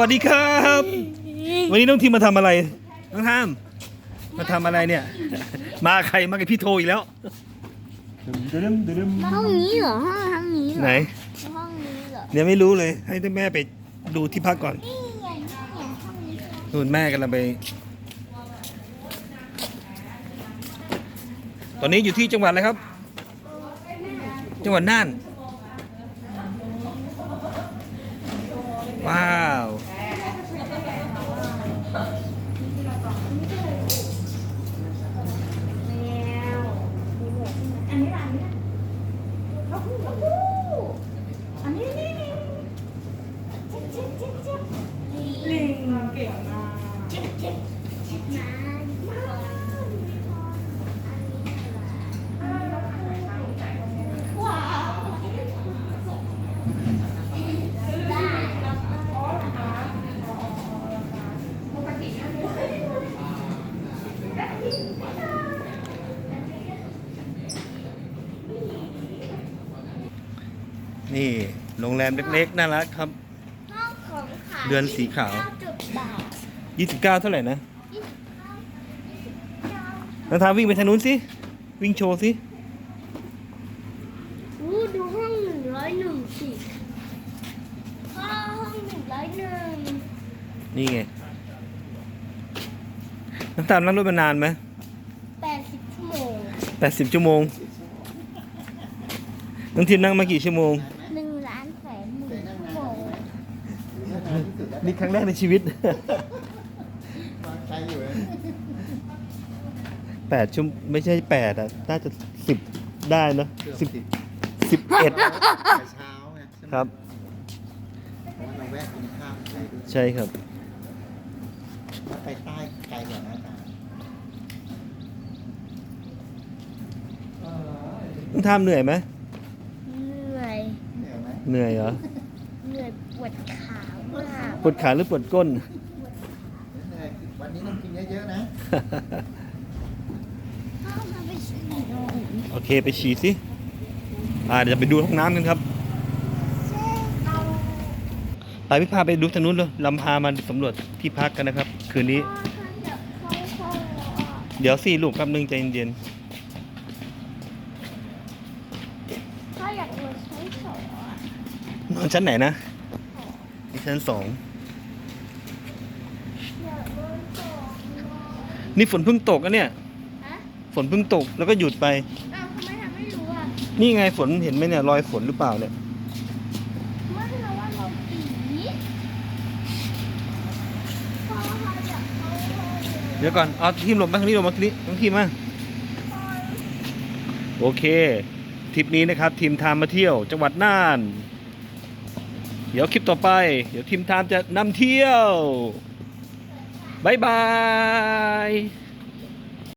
วัสดีครับ วันนี้น้องทีมมาทำอะไร น้องทามมาทำอะไรเนี่ย มาใครมากับพี่โทอีกแล้วห้องนี้เหรอห้องห้องนี้เหรอไหนห้องนี้เหรอเนี่ยไม่รู้เลย ให้แม่ไปดูที่พักก่อนนี่ไงนี่ไงห้องนี้นู่นแม่กำลังไป ตอนนี้อยู่ที่จังหวัดอะไรครับ จังหวัดน่าน ว้าว อันนี้นี่นี่เจ็บเจ็บเจ็บเจ็บ ลิงเก่งมาก เจ็บเจ็บเจ็บมาว้าวได้ นี่โรงแรมเล็กๆ น่ารักครับ ห้องของขายเรือนสีขาว จุดบาท29 เท่าไหร่นะยี่สิบเก้ายี่สิบเก้าน้องทามวิ่งไปทางนู้นสิ วิ่งโชว์สิ อู้ดูห้องหนึ่งร้อยหนึ่งสิพ่อห้องหนึ่งร้อยหนึ่งนี่ไงน้องทามนั่งรถมานานไหมแปดสิบชั่วโมง80 ชั่วโมง น้องทีมนั่งมากี่ชั่วโมง หนึ่งล้านแสนหมื่นชั่วโมง นี่ครั้งแรกในชีวิตใช้อยู่เลยแปดชั่วไม่ใช่แปดอะ น่าจะสิบได้เนอะเกือบสิบสิบสิบเอ็ดแต่เช้าไงใช่ไหมครับ เพราะว่าเราแวะกินข้าวใช้ด้วยใช่ครับถ้าไปใต้ไกลกว่านะอาจารย์น้องทามเหนื่อยไหมเหนื่อย เหนื่อยไหมเหนื่อยเหรอ เหนื่อยปวดขามาก ปวดขาหรือปวดก้นเหนื่อยวันนี้ต้องกินเยอะๆนะพ่อมาไปฉี่หน่อยโอเคไปฉี่สิ อ่าเดี๋ยวไปดูห้องน้ำกันครับ ไปพี่พาไปดูทางนู้นเลยลำพามาสำรวจที่พักกันนะครับ คืนนี้พ่อฉันอยากเข้าห้องอะเดี๋ยวสี่ลูกครับนึงใจเย็นพ่ออยากนอนชั้นสองอะๆนอนชั้นไหนนะ ที่ชั้นสองอยากนอนสองอะนี่ฝนเพิ่งตกอะเนี่ย ฮะฝนเพิ่งตกแล้วก็หยุดไป อ้าวทำไมทำไม่รู้อะนี่ไงฝนเห็นไหมเนี่ยรอยฝนหรือเปล่าเนี่ย ไม่รู้ว่าเราผีพ่อพ่ออยากเข้าห้องเดี๋ยวก่อน เอาทีมหลบมาทางนี้หลบมาทางนี้ต้องทีมมา โอเค ทริปนี้นะครับ ทีมไทม์มาเที่ยว จังหวัดน่าน เดี๋ยวคลิปต่อไป เดี๋ยวทีมทามจะนำเที่ยวบายบาย